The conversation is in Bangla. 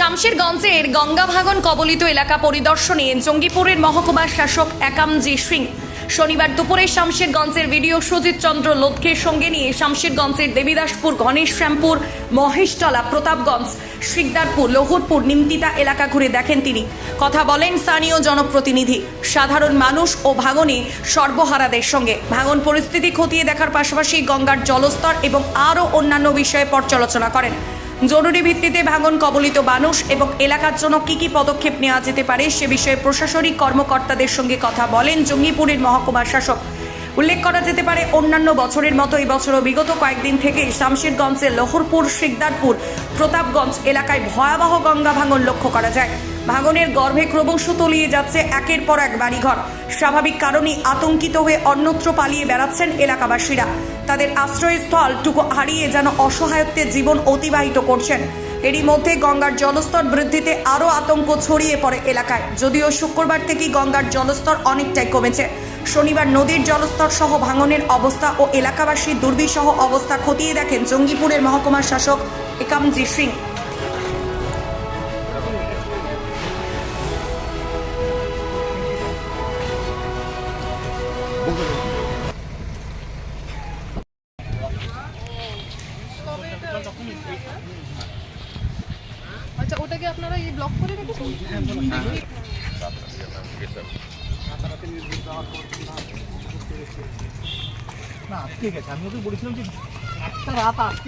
শামশেরগঞ্জের গঙ্গাভাগন কবলিত এলাকা পরিদর্শনে জঙ্গিপুরের মহকুমার শাসক একামজি সিং। শনিবার দুপুরে শামশেরগঞ্জের ভিডিও সুজিত চন্দ্র লোধকের সঙ্গে নিয়ে শামশেরগঞ্জের দেবীদাসপুর গণেশশ্যামপুর মহেশতলা, প্রতাপগঞ্জ শিকদারপুর লহুরপুর, নিমতিতা এলাকা ঘুরে দেখেন তিনি। কথা বলেন স্থানীয় জনপ্রতিনিধি। সাধারণ মানুষ ও ভাঙনে সর্বহারাদের সঙ্গে। ভাঙন পরিস্থিতি খতিয়ে দেখার পাশাপাশি গঙ্গার জলস্তর এবং আরও অন্যান্য বিষয়ে পর্যালোচনা করেন। জরুরি ভিত্তিতে ভাঙন কবলিত মানুষ এবং এলাকার জন্য কি কি পদক্ষেপ নেওয়া যেতে পারে সে বিষয়ে প্রশাসনিক কর্মকর্তাদের সঙ্গে কথা বলেন জঙ্গিপুরের মহকুমা শাসক। উল্লেখ করা যেতে পারে, অন্যান্য বছরের মতো এই বছরও বিগত কয়েকদিন থেকে শামশেরগঞ্জের লহরপুর, শিকদারপুর, প্রতাপগঞ্জ এলাকায় ভয়াবহ গঙ্গা ভাঙন লক্ষ্য করা যায়। ভাঙনের গর্ভে ক্রমশ তলিয়ে যাচ্ছে একের পর এক বাড়িঘর। স্বাভাবিক কারণেই আতঙ্কিত হয়ে অন্যত্র পালিয়ে বেড়াচ্ছেন এলাকাবাসীরা। তাদের আশ্রয়স্থল টুকু হারিয়ে যেন অসহায়ত্বে জীবন অতিবাহিত করছেন। এরই মধ্যে গঙ্গার জলস্তর বৃদ্ধিতে আরও আতঙ্ক ছড়িয়ে পড়ে এলাকায়। যদিও শুক্রবার থেকেই গঙ্গার জলস্তর অনেকটাই কমেছে। শনিবার নদীর জলস্তর সহ ভাঙনের অবস্থা ও এলাকাবাসীর দুর্বিসহ অবস্থা খতিয়ে দেখেন জঙ্গিপুরের মহকুমার শাসক একামজি সিং। আচ্ছা ওটাকে আপনারা এই ব্লক করে রেখেছেন? না ঠিক আছে আমি ওকে বলেছিলাম যে একটা রাত আসতে